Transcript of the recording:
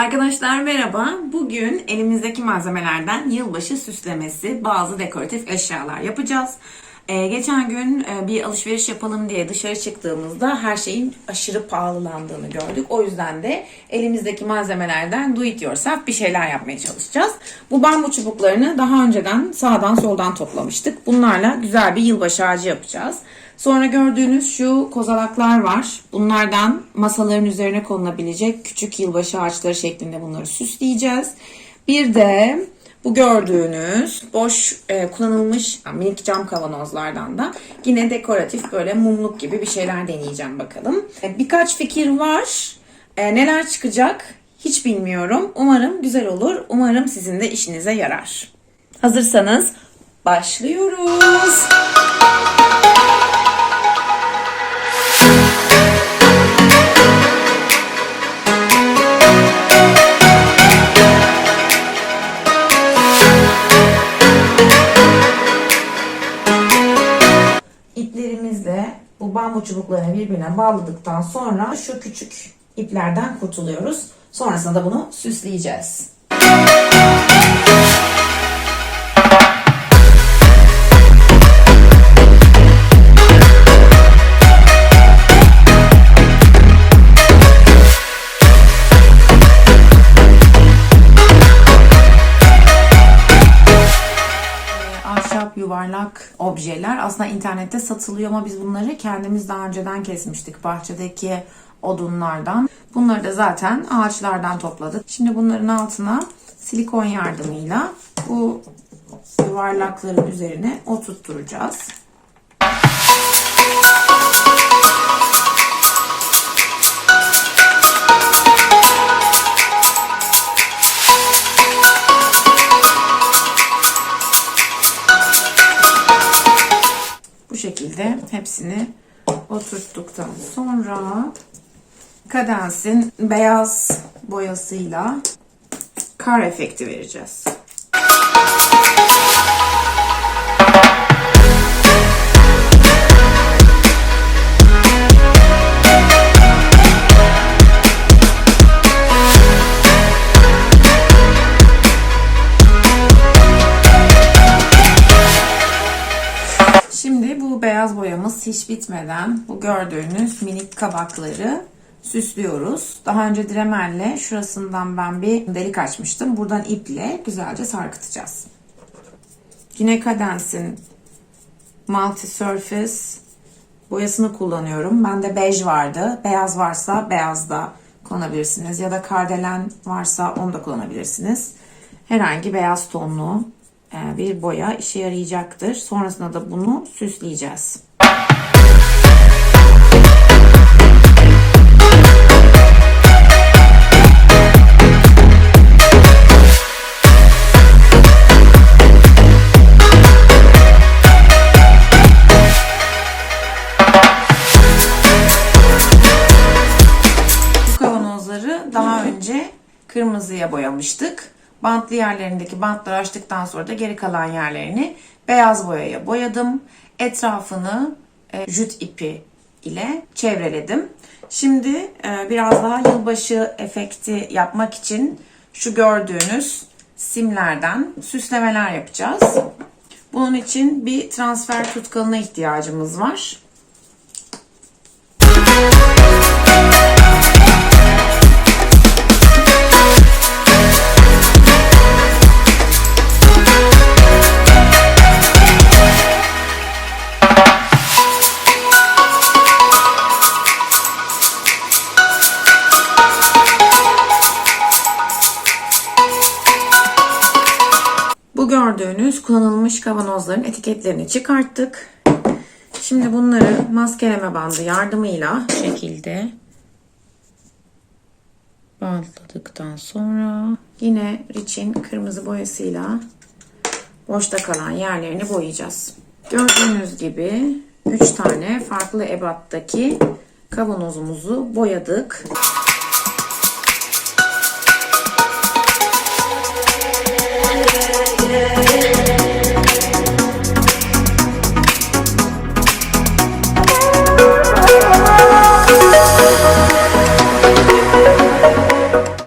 Arkadaşlar merhaba. Bugün elimizdeki malzemelerden yılbaşı süslemesi bazı dekoratif eşyalar yapacağız. Ee, geçen gün e, bir alışveriş yapalım diye dışarı çıktığımızda her şeyin aşırı pahalılandığını gördük. O yüzden de elimizdeki malzemelerden do it yourself bir şeyler yapmaya çalışacağız. Bu bambu çubuklarını daha önceden sağdan soldan toplamıştık. Bunlarla güzel bir yılbaşı ağacı yapacağız. Sonra gördüğünüz şu kozalaklar var. Bunlardan masaların üzerine konulabilecek küçük yılbaşı ağaçları şeklinde bunları süsleyeceğiz. Bir de bu gördüğünüz boş e, kullanılmış yani minik cam kavanozlardan da yine dekoratif böyle mumluk gibi bir şeyler deneyeceğim bakalım. E, birkaç fikir var. E, neler çıkacak hiç bilmiyorum. Umarım güzel olur. Umarım sizin de işinize yarar. Hazırsanız başlıyoruz. Bambu çubuklarını birbirine bağladıktan sonra şu küçük iplerden kurtuluyoruz. Sonrasında da bunu süsleyeceğiz. Yuvarlak objeler aslında internette satılıyor ama biz bunları kendimiz daha önceden kesmiştik bahçedeki odunlardan. Bunları da zaten ağaçlardan topladık. Şimdi bunların altına silikon yardımıyla bu yuvarlakların üzerine oturtturacağız. Hepsini oturttuktan sonra Cadenz'in beyaz boyasıyla kar efekti vereceğiz. Şimdi bu beyaz boyamız hiç bitmeden bu gördüğünüz minik kabakları süslüyoruz. Daha önce Dremel'le şurasından ben bir delik açmıştım. Buradan iple güzelce sarkıtacağız. Yine Cadence'in Multi Surface boyasını kullanıyorum. Bende bej vardı. Beyaz varsa beyaz da kullanabilirsiniz. Ya da kardelen varsa onu da kullanabilirsiniz. Herhangi beyaz tonlu bir boya işe yarayacaktır. Sonrasında da bunu süsleyeceğiz. Bu kavanozları daha önce kırmızıya boyamıştık. Bantlı yerlerindeki bantları açtıktan sonra da geri kalan yerlerini beyaz boyaya boyadım. Etrafını e, jüt ipi ile çevreledim. Şimdi e, biraz daha yılbaşı efekti yapmak için şu gördüğünüz simlerden süslemeler yapacağız. Bunun için bir transfer tutkalına ihtiyacımız var. Gördüğünüz kullanılmış kavanozların etiketlerini çıkarttık. Şimdi bunları maskeleme bandı yardımıyla bu şekilde bantladıktan sonra yine Rich'in kırmızı boyasıyla boşta kalan yerlerini boyayacağız. Gördüğünüz gibi 3 tane farklı ebattaki kavanozumuzu boyadık. Yeah.